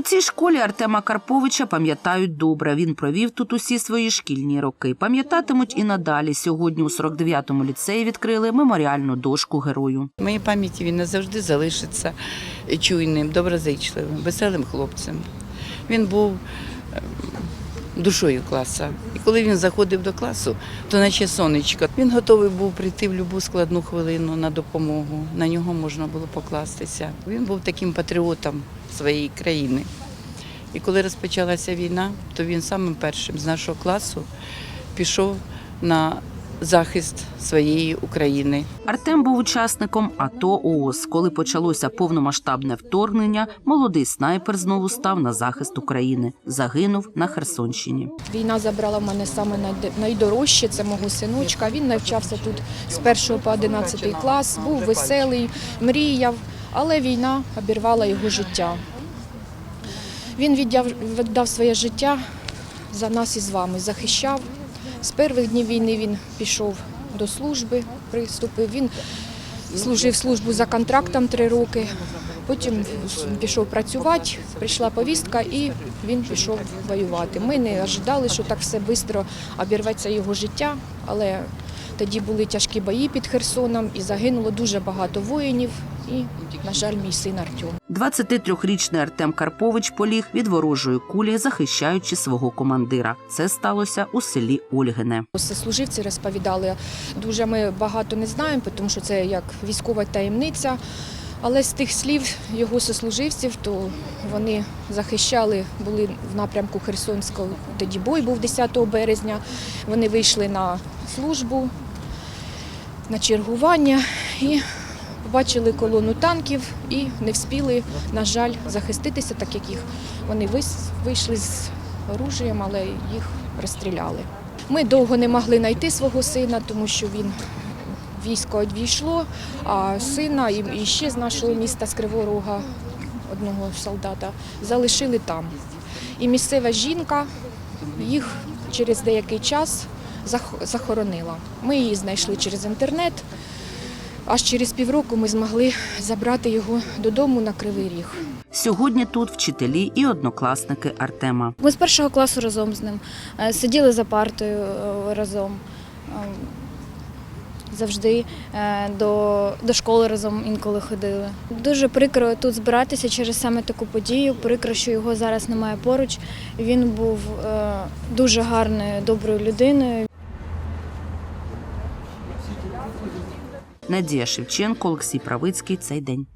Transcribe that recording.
У цій школі Артема Карповича пам'ятають добре. Він провів тут усі свої шкільні роки. Пам'ятатимуть і надалі. Сьогодні у 49-му ліцеї відкрили меморіальну дошку герою. В моїй пам'яті він назавжди залишиться чуйним, доброзичливим, веселим хлопцем. Він був душою класу. І коли він заходив до класу, то наче сонечко. Він готовий був прийти в будь-яку складну хвилину на допомогу. На нього можна було покластися. Він був таким патріотом своєї країни. І коли розпочалася війна, то він самим першим з нашого класу пішов на захист своєї України. Артем був учасником АТО ООС. Коли почалося повномасштабне вторгнення, молодий снайпер знову став на захист України. Загинув на Херсонщині. Війна забрала в мене саме найдорожче, це мого синочка. Він навчався тут з 1 по 11 клас, був веселий, мріяв, але війна обірвала його життя. Він віддав, віддав своє життя за нас із вами, захищав. З перших днів війни він пішов до служби, приступив. Він служив службу за контрактом три роки. Потім пішов працювати, прийшла повістка і він пішов воювати. Ми не ожидали, що так все швидко обірветься його життя, але тоді були тяжкі бої під Херсоном і загинуло дуже багато воїнів. І, на жаль, мій син Артем. 23-річний Артем Карпович поліг від ворожої кулі, захищаючи свого командира. Це сталося у селі Ольгине. Сослуживці розповідали, дуже ми багато не знаємо, тому що це як військова таємниця. Але з тих слів його сослуживців, то вони захищали, були в напрямку Херсонського. Тоді бой був 10 березня. Вони вийшли на службу, на чергування і побачили колону танків і не вспіли, на жаль, захиститися, так як їх вони вийшли з оружієм, але їх розстріляли. Ми довго не могли знайти свого сина, тому що він військо відійшло, а сина і ще з нашого міста, з Кривого Рога, одного солдата, залишили там. І місцева жінка їх через деякий час захоронила. Ми її знайшли через інтернет. Аж через півроку ми змогли забрати його додому на Кривий Ріг. Сьогодні тут вчителі і однокласники Артема. Ми з першого класу разом з ним е, сиділи за партою е, разом. е, Завжди до, до школи разом інколи ходили. Дуже прикро тут збиратися через саме таку подію. Прикро, що його зараз немає поруч. Він був е, дуже гарною, доброю людиною. Надія Шевченко, Олексій Правицький. Цей день.